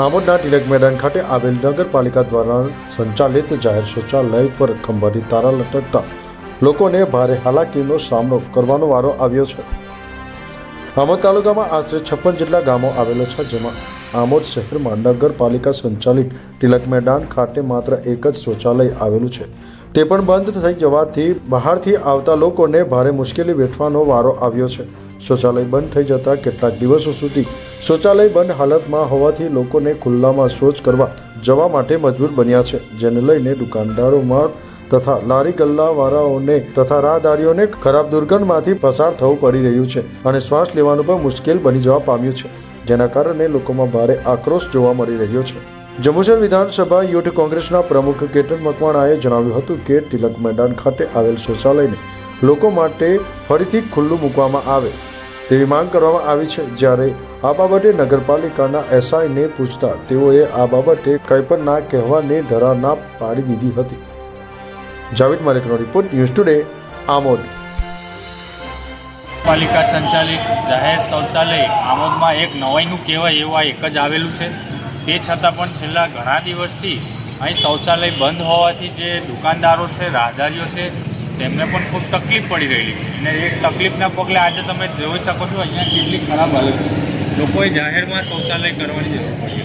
આમોદના તિલક મેદાન ખાતે આવેલ નગરપાલિકા દ્વારા સંચાલિત જાહેર શૌચાલય પર ખંભાની તારા લટકતા લોકોને ભારે હાલાકીનો સામનો કરવાનો વારો આવ્યો છે. આમોદ તાલુકામાં આશરે છપ્પન જેટલા ગામો આવેલા છે, જેમાં આમોદ શહેરમાં નગરપાલિકા સંચાલિત તિલક મેદાન ખાતે માત્ર એક જ શૌચાલય આવેલું છે. તે પણ બંધ થઈ જવાથી બહારથી આવતા લોકોને ભારે મુશ્કેલી વેઠવાનો વારો આવ્યો છે. શૌચાલય બંધ થઈ જતા કેટલાક દિવસો સુધી શૌચાલય બંધ હાલતમાં હોવાથી લોકોને ખુલ્લામાં શૌચ કરવા જવા માટે મજબૂર બન્યા છે, જેને લઈને દુકાનદારોમાં તથા લારી ગલ્લાવાળાઓને તથા રાહદારીઓને ખરાબ દુર્ગંધમાંથી પસાર થવું પડી રહ્યું છે અને શ્વાસ લેવાનું પણ મુશ્કેલ બની જવા પામ્યું છે, જેના કારણે લોકોમાં ભારે આક્રોશ જોવા મળી રહ્યો છે. જંબુસર વિધાનસભા યુથ કોંગ્રેસના પ્રમુખ કેતન મકવાણાએ જણાવ્યું હતું કે તિલક મેદાન ખાતે આવેલ શૌચાલયને લોકો માટે ફરીથી ખુલ્લું મૂકવામાં આવે તેવી માંગ કરવામાં આવી છે. જ્યારે આ બાબતે નગરપાલિકાના એસઆઈને પૂછતા તેઓએ આ બાબતે કંઈ પણ ના કહેવાની ધરા ના પાડી દીધી હતી. જાવેદ માલિકનો રિપોર્ટ ન્યૂઝ ટુડે, આમોદ. પાલિકા સંચાલિત, જાહેર શૌચાલય આમોદમાં એક નવાઈનું કહેવાય એવા એક જ આવેલું છે. તે છતાં પણ છેલ્લા ઘણા દિવસથી અહીં શૌચાલય બંધ હોવાથી જે દુકાનદારો છે, રાહદારીઓ છે તેમને પણ ખૂબ તકલીફ પડી રહેલી છે. અને એ તકલીફના પગલે આજે તમે જોઈ શકો છો, અહીંયા કેટલી ખરાબ હાલત છે. લોકોએ જાહેરમાં શૌચાલય કરવાની જરૂર પડી